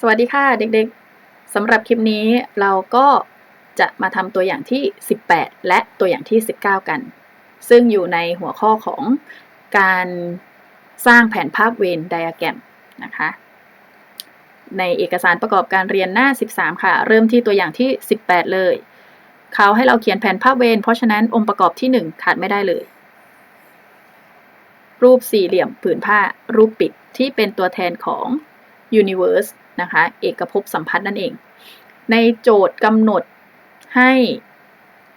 สวัสดีค่ะเด็กๆสำหรับคลิปนี้เราก็จะมาทำตัวอย่างที่ 18 และตัวอย่างที่ 19 กัน ซึ่งอยู่ในหัวข้อของการสร้างแผนภาพเวนไดอะแกรมนะคะ ในเอกสารประกอบการเรียนหน้า 13 ค่ะ เริ่มที่ตัวอย่างที่ 18 เลย เขาให้เราเขียนแผนภาพเวนเพราะฉะนั้นองค์ประกอบที่ 1 ขาดไม่ได้เลย รูปสี่เหลี่ยมผืนผ้ารูปปิดที่เป็นตัวแทนของ universe นะคะ เอกภพสัมพัทธ์นั่นเอง ในโจทย์กำหนดให้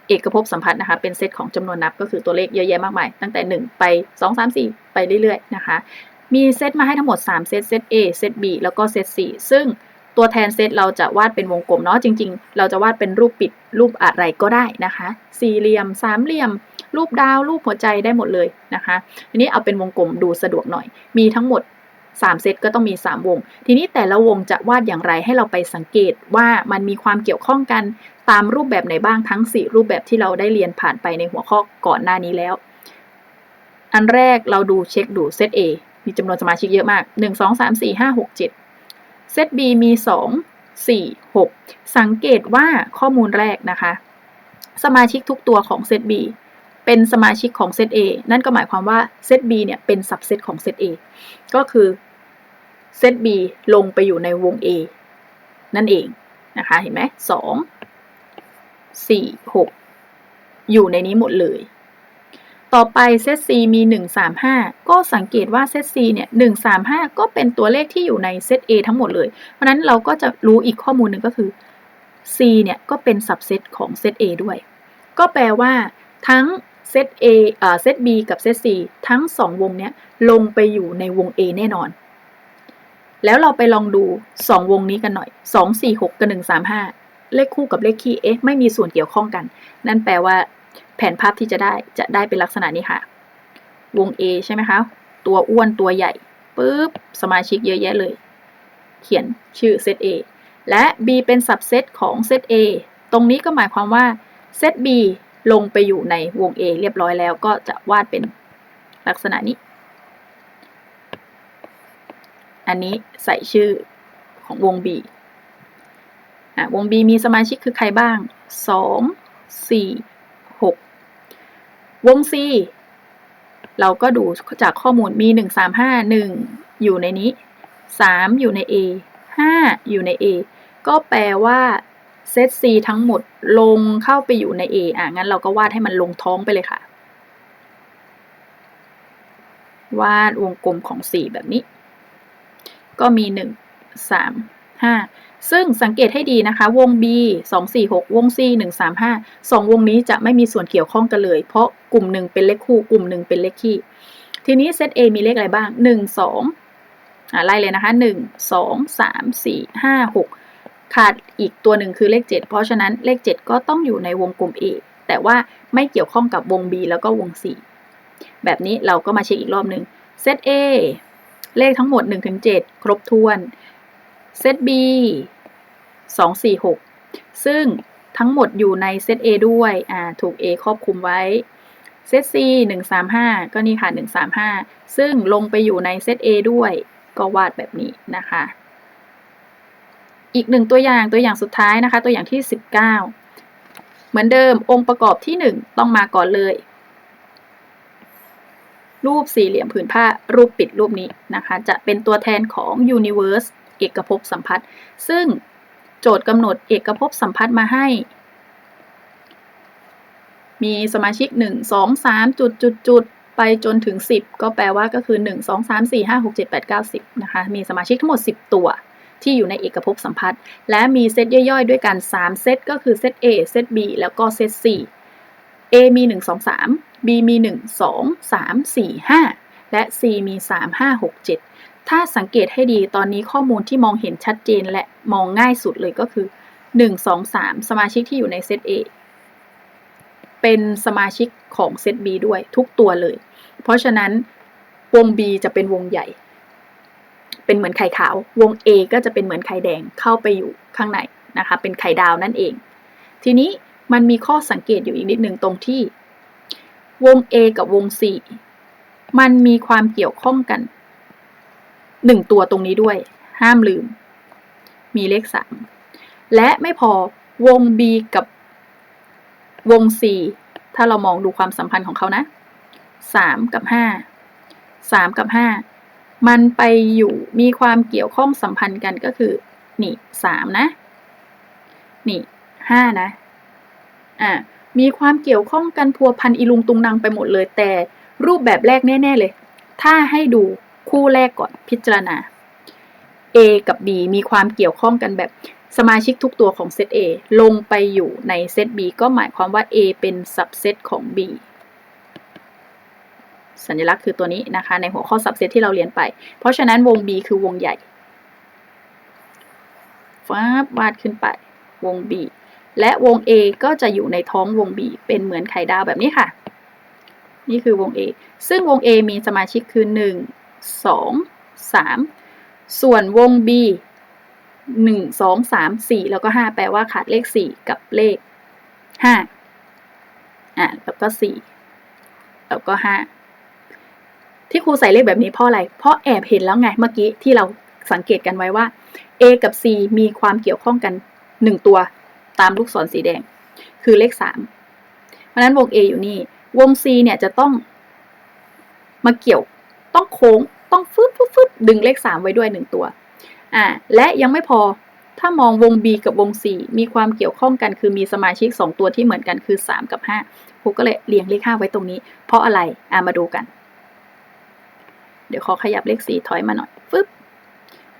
เอกภพสัมพัทธ์นะคะเป็นเซตของจำนวนนับก็คือตัวเลขเยอะแยะมากมาย ตั้งแต่ 1 ไป 2 3 4 ไปเรื่อยๆนะคะมีเซตมาให้ทั้งหมด 3 เซต เซต A เซต B แล้วก็เซต C ซึ่งตัวแทนเซตเราจะวาดเป็นวงกลมเนาะจริง ๆ เราจะวาดเป็นรูปปิดรูปอะไรก็ได้นะคะ สี่เหลี่ยม สามเหลี่ยม รูปดาว รูปหัวใจได้หมดเลยนะคะทีนี้เอาเป็นวงกลมดูสะดวกหน่อย มีทั้งหมด 3 เซตก็ต้องมี 3 วง ทีนี้แต่ละวงจะวาดอย่างไรให้เราไปสังเกตว่ามันมีความเกี่ยวข้องกันตามรูปแบบไหนบ้างทั้ง 4 รูปแบบที่เราได้เรียนผ่านไปในหัวข้อก่อนหน้านี้แล้ว อันแรกเราดูเช็คดูเซต A มีจำนวนสมาชิกเยอะมาก 1 2 3 4 5 6 7 เซต B มี 2 4 6 สังเกตว่าข้อมูลแรกนะคะ สมาชิกทุกตัวของเซต B เป็นสมาชิกของเซต A นั่นก็หมายความว่าเซต B เนี่ยเป็นสับเซตของเซต A ก็คือเซต B ลงไปอยู่ในวง A นั่นเองนะคะเห็นไหมสองสี่หกอยู่ในนี้หมดเลย ต่อไปเซต C มี 1 3 5 ก็สังเกตว่าเซต C เนี่ย1 3 5 ก็เป็นตัวเลขที่อยู่ในเซต A ทั้งหมดเลย เพราะนั้นเราก็จะรู้อีกข้อมูลหนึ่งก็คือ C เนี่ยก็เป็นสับเซตของเซต A ด้วย ก็แปลว่าทั้ง เซต A อ่าเซต B กับเซต C ทั้ง 2 วงเนี้ยลงไปอยู่ในวง A แน่นอน แล้วเราไปลองดู 2 วงนี้กันหน่อย 2 4 6 กับ 1 3 5 เลขคู่กับเลขคี่เอ๊ะไม่มีส่วนเกี่ยวข้องกัน นั่นแปลว่า แผนภาพที่จะได้จะได้เป็นลักษณะนี้ค่ะ วง A ใช่ไหมคะ ตัวอ้วนตัวใหญ่ปุ๊บสมาชิกเยอะแยะเลย เขียนชื่อเซต A และ B เป็นสับเซตของเซต A ตรงนี้ก็หมายความว่าเซต B ลงไปอยู่ในวง A เรียบร้อยแล้วก็จะวาดเป็นลักษณะนี้ อันนี้ใส่ชื่อของวง B อะวง B มีสมาชิกคือใครบ้าง 2 4 6 วง C เราก็ดูจากข้อมูลมี 1 3 5 1 อยู่ในนี้ 3 อยู่ใน A 5 อยู่ใน A ก็แปลว่า เซต C ทั้งหมดลงเข้าไปอยู่ใน A อะงั้นเราก็วาดให้มันลงท้องไปเลยค่ะ วาดวงกลมของ 4 แบบนี้ ก็มี 1 3 5 ซึ่งสังเกตให้ดีนะคะ วง B 2 4 6 วง C 1 3 5 2 วงนี้จะไม่มีส่วนเกี่ยวข้องกันเลย เพราะกลุ่มหนึ่งเป็นเลขคู่ กลุ่มหนึ่งเป็นเลขคี่ ทีนี้เซต A มีเลขอะไรบ้าง 1 2อะไล่เลยนะคะ 1 2 3 4 5 6 ขาดอีกตัวหนึ่งคือเลข 7 เพราะฉะนั้นเลข 7 ก็ต้องอยู่ในวงกลม A แต่ว่าไม่เกี่ยวข้องกับวง B แล้วก็วง C แบบนี้เราก็มาเช็คอีกรอบหนึ่งเซต A เลขทั้งหมด 1-7 ครบถ้วนเซต B 2 4 6 ซึ่งทั้งหมดอยู่ในเซต A ด้วยอ่าถูก A ครอบคลุมไว้เซต C 1 3 5 ก็นี่ค่ะ 1 3 5 ซึ่งลงไปอยู่ในเซต A ด้วยก็วาดแบบนี้นะคะ อีกหนึ่งตัวอย่างตัวอย่างสุดท้ายนะคะ ตัวอย่างที่ 19 เหมือนเดิมองค์ประกอบที่ 1 ต้องมาก่อนเลย รูปสี่เหลี่ยมผืนผ้ารูปปิดรูปนี้นะคะ จะเป็นตัวแทนของ Universe เอกภพสัมพัทธ์ซึ่งโจทย์กำหนดเอกภพสัมพัทธ์มาให้ มีสมาชิก 1 2 3 จุดจุดจุดไปจนถึง 10 ก็แปลว่าก็คือ 1 2 3 4 5 6 7 8 9 10 นะคะ มีสมาชิกทั้งหมด 10 ตัว ที่อยู่ในเอกภพสัมพัทธ์และมีเซตย่อยๆ ด้วยกัน 3 เซตก็คือเซต A เซต B แล้วก็เซต C A มี 1 2 3 B มี 1 2 3 4 5 และ C มี 3 5 6 7 ถ้าสังเกตให้ดีตอนนี้ข้อมูลที่มองเห็นชัดเจนและมองง่ายสุดเลยก็คือ 1 2 3 สมาชิกที่อยู่ในเซต A เป็นสมาชิกของเซต B ด้วยทุกตัวเลย เพราะฉะนั้นวง B จะเป็นวงใหญ่ เป็นเหมือนไข่ขาว วง A ก็จะเป็นเหมือนไข่แดงเข้าไปอยู่ข้างในนะคะ เป็นไข่ดาวนั่นเอง ทีนี้มันมีข้อสังเกตอยู่อีกนิดหนึ่งตรงที่ วง A กับวง C มันมีความเกี่ยวข้องกันหนึ่งตัวตรงนี้ด้วย ห้ามลืม มีเลขสามและไม่พอวง B กับวง C ถ้าเรามองดูความสัมพันธ์ของเขานะสามกับห้าสามกับห้า มันไปอยู่มีความเกี่ยวข้องสัมพันธ์กันก็คือ นี่สามนะ นี่ห้านะ อ่ามีความเกี่ยวข้องกันพัวพันอีลุงตุงนางไปหมดเลย แต่รูปแบบแรกแน่ ๆ เลย ถ้าให้ดูคู่แรกก่อนพิจารณา A กับ B มีความเกี่ยวข้องกันแบบสมาชิกทุกตัวของเซต A ลงไปอยู่ในเซต B ก็หมายความว่า A เป็นสับเซตของ B สัญลักษณ์คือตัวนี้นะคะ ในหัวข้อสับเซตที่เราเรียนไป เพราะฉะนั้นวง B คือวงใหญ่ฟ้าวาดขึ้นไป วง B และวง A ก็จะอยู่ในท้องวง B เป็นเหมือนไข่ดาวแบบนี้ค่ะ นี่คือวง A ซึ่งวง A มีสมาชิกคือ 1 2 3 ส่วนวง B 1 2 3 4 แล้วก็ 5 แปลว่าขาดเลข 4 กับเลข 5 อะ แล้วก็ 4 แล้วก็ 5 ที่ครูใส่เลขแบบนี้เพราะอะไร เพราะแอบเห็นแล้วไงเมื่อกี้ที่เราสังเกตกันไว้ว่า A กับ C มีความเกี่ยวข้องกัน 1 ตัวตามลูกศรสีแดง คือเลข 3 เพราะนั้นวง A อยู่นี่ วง C เนี่ยจะต้องมาเกี่ยวต้องโค้งต้องฟึดฟึดฟึดดึงเลข 3 ไว้ด้วย 1 ตัวอ่าและยังไม่พอถ้ามองวง B กับวง C มีความเกี่ยวข้องกัน คือมีสมาชิก 2 ตัวที่เหมือนกันคือ 3 กับ5ครูก็เลยเรียงเลข5ไว้ตรงนี้ เพราะอะไรอ่ามาดูกัน เดี๋ยวขอขยับเลข4ถอยมาหน่อยฟึบ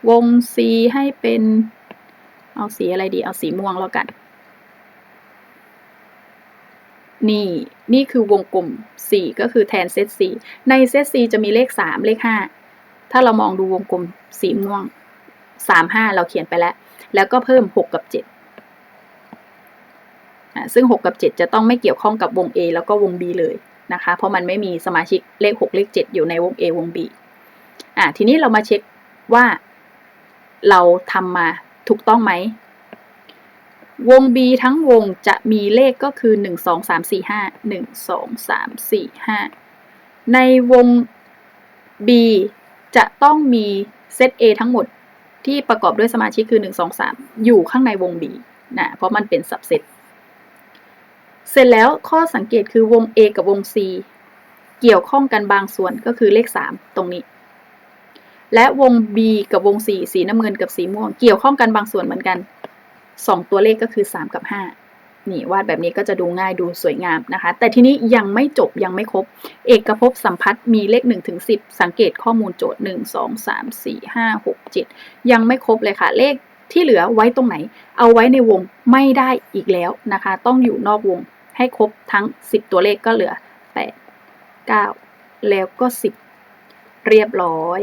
วง C ให้เป็น เอาสีอะไรดี เอาสีม่วงแล้วกัน นี่ นี่คือวงกลม4ก็คือแทนเซต4ในเซต4จะมีเลข 3 เลข 5 ถ้าเรามองดูวงกลมสีม่วง 3 5 เราเขียนไปแล้ว แล้วก็เพิ่ม 6 กับ 7ซึ่ง 6 กับ 7 จะต้องไม่เกี่ยวข้องกับวง A แล้วก็วง B เลยนะคะ เพราะมันไม่มีสมาชิกเลข 6 เลข 7 อยู่ในวง A วง B อ่าทีนี้เรามาเช็คว่าเราทำมาถูกต้องไหม วง B ทั้งวงจะมีเลขก็คือ 1 2 3 4 5 1 2 3 4 5 ในวง B จะต้องมีเซต A ทั้งหมดที่ประกอบด้วยสมาชิกคือ 1 2 3 อยู่ข้างในวง B นะเพราะมันเป็นสับเซตเสร็จแล้วข้อสังเกตคือวง A กับวง C เกี่ยวข้องกันบางส่วนก็คือเลข 3 ตรงนี้ และวง B กับวง C สีน้ำเงินกับสีม่วง เกี่ยวข้องกันบางส่วนเหมือนกันสองตัวเลขก็คือ 3 กับ 5 นี่วาดแบบนี้ก็จะดูง่ายดูสวยงามนะคะ แต่ทีนี้ยังไม่จบยังไม่ครบ เอกภพสัมพัทธ์มีเลข1ถึง10 สังเกตข้อมูลโจทย์ 1 2 3 4 5 6 7 ยังไม่ครบเลยค่ะ เลขที่เหลือไว้ตรงไหน เอาไว้ในวงไม่ได้อีกแล้วนะคะ ต้องอยู่นอกวงให้ครบทั้ง 10 ตัวเลขก็เหลือ 8 9 แล้วก็ 10 เรียบร้อย